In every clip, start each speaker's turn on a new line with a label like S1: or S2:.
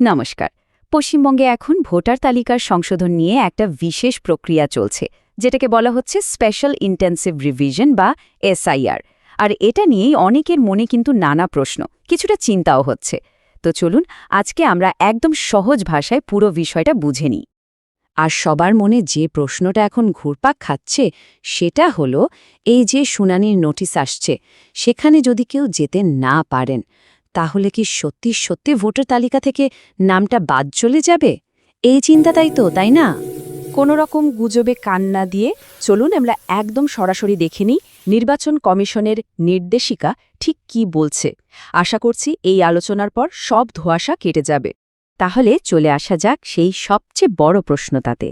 S1: নমস্কার। পশ্চিমবঙ্গে এখন ভোটার তালিকার সংশোধন নিয়ে একটা বিশেষ প্রক্রিয়া চলছে, যেটাকে বলা হচ্ছে স্পেশাল ইন্টেন্সিভ রিভিশন বা এসআইআর। আর এটা নিয়েই অনেকের মনে কিন্তু নানা প্রশ্ন, কিছুটা চিন্তাও হচ্ছে। তো চলুন, আজকে আমরা একদম সহজ ভাষায় পুরো বিষয়টা বুঝে নিই। আর সবার মনে যে প্রশ্নটা এখন ঘুরপাক খাচ্ছে, সেটা হলো, এই যে শুনানির নোটিশ আসছে, সেখানে যদি কেউ যেতে না পারেন তাহলে কি সত্যি সত্যি ভোটার তালিকা থেকে নামটা বাদ চলে যাবে? এই চিন্তাটাই তো, তাই না? কোনো রকম গুজবে কান না দিয়ে চলুন আমরা একদম সরাসরি দেখে নিই নির্বাচন কমিশনের নির্দেশিকা ঠিক কি বলছে। আশা করছি এই আলোচনার পর সব ধোঁয়াশা কেটে যাবে। তাহলে চলে আসা যাক সেই সবচেয়ে বড় প্রশ্ন তাতে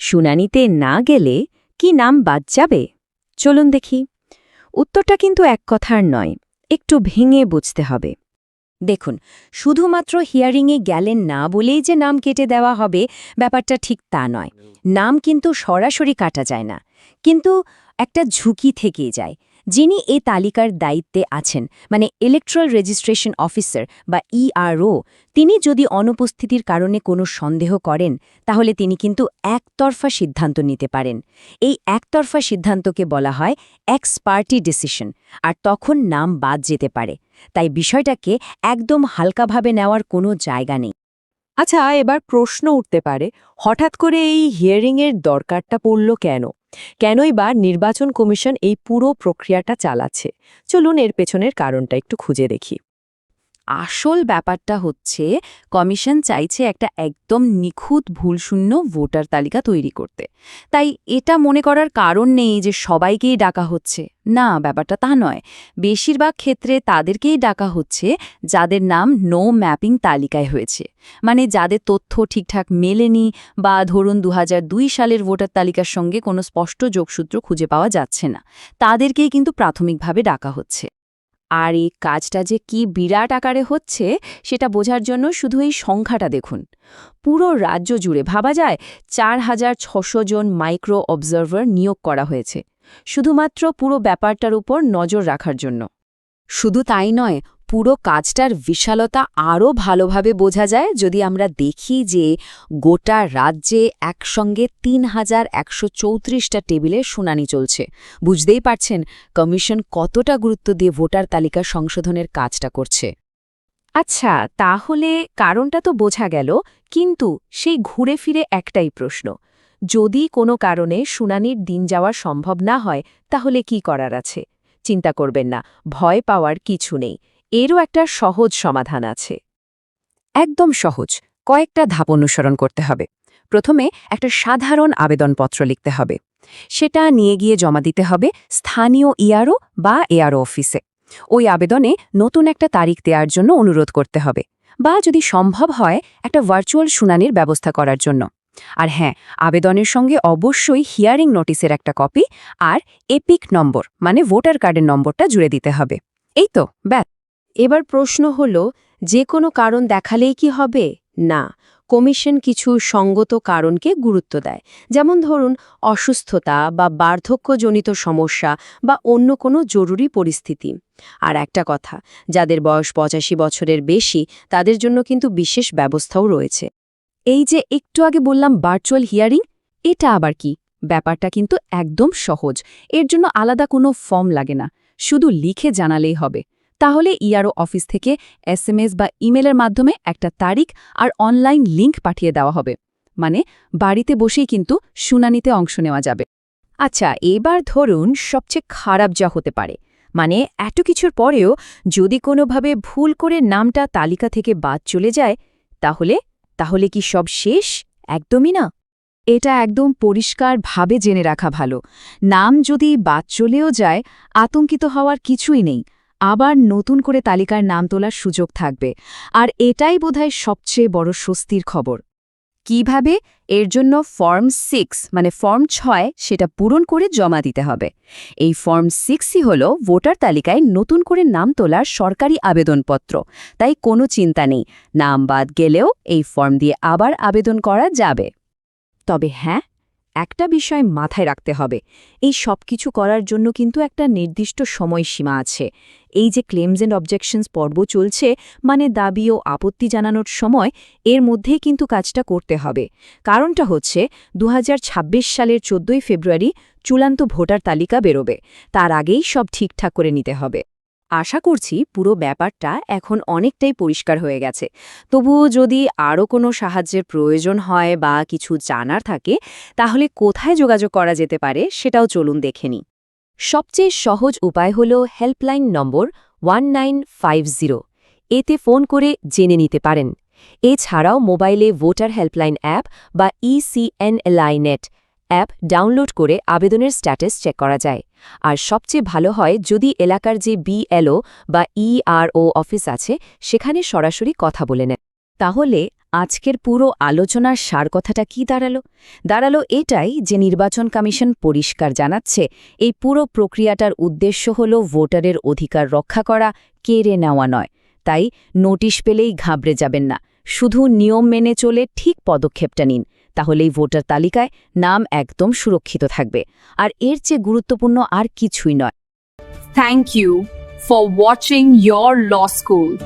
S1: শুনানিতে না গেলে কি নাম বাদ যাবে? চলুন দেখি। উত্তরটা কিন্তু এক কথার নয়, একটু ভেঙে বুঝতে হবে। দেখুন, শুধুমাত্র হিয়ারিংয়ে গেলেন না বলেই যে নাম কেটে দেওয়া হবে, ব্যাপারটা ঠিক তা নয়। নাম কিন্তু সরাসরি কাটা যায় না। কিন্তু একটা ঝুঁকি থেকেই যায়। যিনি এ তালিকার দায়িত্বে আছেন মানে ইলেকট্রাল রেজিস্ট্রেশন অফিসার বা ইআরও তিনি যদি অনুপস্থিতির কারণে কোনো সন্দেহ করেন, তাহলে তিনি কিন্তু একতরফা সিদ্ধান্ত নিতে পারেন। এই একতরফা সিদ্ধান্তকে বলা হয় এক্স পার্টি ডিসিশন আর তখন নাম বাদ যেতে পারে। তাই বিষয়টাকে একদম হালকাভাবে নেওয়ার কোনো জায়গা নেই।
S2: আচ্ছা এবার প্রশ্ন উঠতে পারে, হঠাৎ করে এই হিয়ারিংয়ের দরকারটা পড়ল কেন? কেনই বা নির্বাচন কমিশন এই পুরো প্রক্রিয়াটা চালাচ্ছে? চলুন এর পেছনের কারণটা একটু খুঁজে দেখি।
S1: আসল ব্যাপারটা হচ্ছে, কমিশন চাইছে একটা একদম নিখুঁত ভুলশূন্য ভোটার তালিকা তৈরি করতে। তাই এটা মনে করার কারণ নেই যে সবাইকেই ডাকা হচ্ছে। না, ব্যাপারটা তা নয়। বেশিরভাগ ক্ষেত্রে তাদেরকেই ডাকা হচ্ছে যাদের নাম নো ম্যাপিং তালিকায় হয়েছে। মানে যাদের তথ্য ঠিকঠাক মেলেনি বা ধরুন দু হাজার দুই সালের ভোটার তালিকার সঙ্গে কোনো স্পষ্ট যোগসূত্র খুঁজে পাওয়া যাচ্ছে না। তাদেরকেই কিন্তু প্রাথমিকভাবে ডাকা হচ্ছে। আর এই কাজটা যে কি বিরাট আকারে হচ্ছে, সেটা বোঝার জন্য শুধু এই সংখ্যাটা দেখুন। পুরো রাজ্য জুড়ে ভাবা যায় চার হাজার ছশো জন মাইক্রো অবজার্ভার নিয়োগ করা হয়েছে, শুধুমাত্র পুরো ব্যাপারটার উপর নজর রাখার জন্য। শুধু তাই নয় পুরো কাজটার বিশালতা আরও ভালোভাবে বোঝা যায় যদি আমরা দেখি যে গোটা রাজ্যে একসঙ্গে তিন হাজার একশো চৌত্রিশটা টেবিলে শুনানি চলছে। বুঝতেই পারছেন কমিশন কতটা গুরুত্ব দিয়ে ভোটার তালিকা সংশোধনের কাজটা করছে। আচ্ছা তাহলে কারণটা তো বোঝা গেল, কিন্তু সেই ঘুরে ফিরে একটাই প্রশ্ন। যদি কোনো কারণে শুনানির দিন যাওয়া সম্ভব না হয়, তাহলে কি করার আছে? চিন্তা করবেন না, ভয় পাওয়ার কিছু নেই। এরও একটা সহজ সমাধান আছে। একদম সহজ, কয়েকটা ধাপ অনুসরণ করতে হবে। প্রথমে একটা সাধারণ আবেদনপত্র লিখতে হবে। সেটা নিয়ে গিয়ে জমা দিতে হবে স্থানীয় ইআরও বা এআরও অফিসে। ওই আবেদনে নতুন একটা তারিখ দেওয়ার জন্য অনুরোধ করতে হবে বা যদি সম্ভব হয়, একটা ভার্চুয়াল শুনানির ব্যবস্থা করার জন্য। আর হ্যাঁ আবেদনের সঙ্গে অবশ্যই হিয়ারিং নোটিসের একটা কপি আর এপিক নম্বর মানে ভোটার কার্ডের নম্বরটা জুড়ে দিতে হবে। এই তো, ব্যাস। এবার প্রশ্ন হল, যে কোনো কারণ দেখালেই কি হবে? না। কমিশন কিছু সঙ্গত কারণকে গুরুত্ব দেয়। যেমন ধরুন, অসুস্থতা বা বার্ধক্যজনিত সমস্যা বা অন্য কোনো জরুরি পরিস্থিতি। আর একটা কথা, যাদের বয়স পঁচাশি বছরের বেশি, তাদের জন্য কিন্তু বিশেষ ব্যবস্থাও রয়েছে। এই যে একটু আগে বললাম ভার্চুয়াল হিয়ারিং এটা আবার কি? ব্যাপারটা কিন্তু একদম সহজ। এর জন্য আলাদা কোনো ফর্ম লাগে না। শুধু লিখে জানালেই হবে। তাহলে ইআরও অফিস থেকে এসএমএস বা ইমেলের মাধ্যমে একটা তারিখ আর অনলাইন লিংক পাঠিয়ে দেওয়া হবে। মানে বাড়িতে বসেই কিন্তু শুনানিতে অংশ নেওয়া যাবে। আচ্ছা এবার ধরুন সবচেয়ে খারাপ যা হতে পারে। মানে এত কিছুর পরেও যদি কোনোভাবে ভুল করে নামটা তালিকা থেকে বাদ চলে যায়, তাহলে তাহলে কি সব শেষ? একদমই না। এটা একদম পরিষ্কারভাবে জেনে রাখা ভালো। নাম যদি বাদ চলেও যায়, আতঙ্কিত হওয়ার কিছুই নেই। আবার নতুন করে তালিকার নাম তোলার সুযোগ থাকবে। আর এটাই বোধহয় সবচেয়ে বড় স্বস্তির খবর। কীভাবে? এর জন্য ফর্ম সিক্স মানে ফর্ম ছয়, সেটা পূরণ করে জমা দিতে হবে। এই ফর্ম সিক্সই হল ভোটার তালিকায় নতুন করে নাম তোলার সরকারি আবেদনপত্র। তাই কোনো চিন্তা নেই, নাম বাদ গেলেও এই ফর্ম দিয়ে আবার আবেদন করা যাবে। তবে হ্যাঁ একটা বিষয় মাথায় রাখতে হবে। এই সব কিছু করার জন্য কিন্তু একটা নির্দিষ্ট সময়সীমা আছে। এই যে ক্লেমস অ্যান্ড অবজেকশনস পর্ব চলছে মানে দাবি ও আপত্তি জানানোর সময় এর মধ্যেই কিন্তু কাজটা করতে হবে। কারণটা হচ্ছে দু হাজার ছাব্বিশ সালের চোদ্দই ফেব্রুয়ারি চূড়ান্ত ভোটার তালিকা বেরোবে। তার আগেই সব ঠিকঠাক করে নিতে হবে। আশা করছি পুরো ব্যাপারটা এখন অনেকটাই পরিষ্কার হয়ে গেছে। তবুও যদি আরও কোনো সাহায্যের প্রয়োজন হয় বা কিছু জানার থাকে, তাহলে কোথায় যোগাযোগ করা যেতে পারে সেটাও চলুন দেখে নিই। সবচেয়ে সহজ উপায় হল হেল্পলাইন নম্বর ওয়ান এতে ফোন করে জেনে নিতে পারেন। এছাড়াও মোবাইলে ভোটার হেল্পলাইন অ্যাপ বা ইসিএনএলআই নেট অ্যাপ ডাউনলোড করে আবেদনের স্ট্যাটাস চেক করা যায়। আর সবচেয়ে ভালো হয় যদি এলাকার যে বিএলও বা ইআরও অফিস আছে, সেখানে সরাসরি কথা বলে নেন তাহলে আজকের পুরো আলোচনার সার কথাটা কি দাঁড়াল? দাঁড়াল এটাই যে নির্বাচন কমিশন পরিষ্কার জানাচ্ছে, এই পুরো প্রক্রিয়াটার উদ্দেশ্য হল ভোটারের অধিকার রক্ষা করা, কেড়ে নেওয়া নয়। তাই নোটিশ পেলেই ঘাবড়ে যাবেন না। শুধু নিয়ম মেনে চলে ঠিক পদক্ষেপটা নিন। তাহলেই ভোটার তালিকায় নাম একদম সুরক্ষিত থাকবে আর এর চেয়ে গুরুত্বপূর্ণ আর কিছুই নয়
S3: thank you for watching your law school.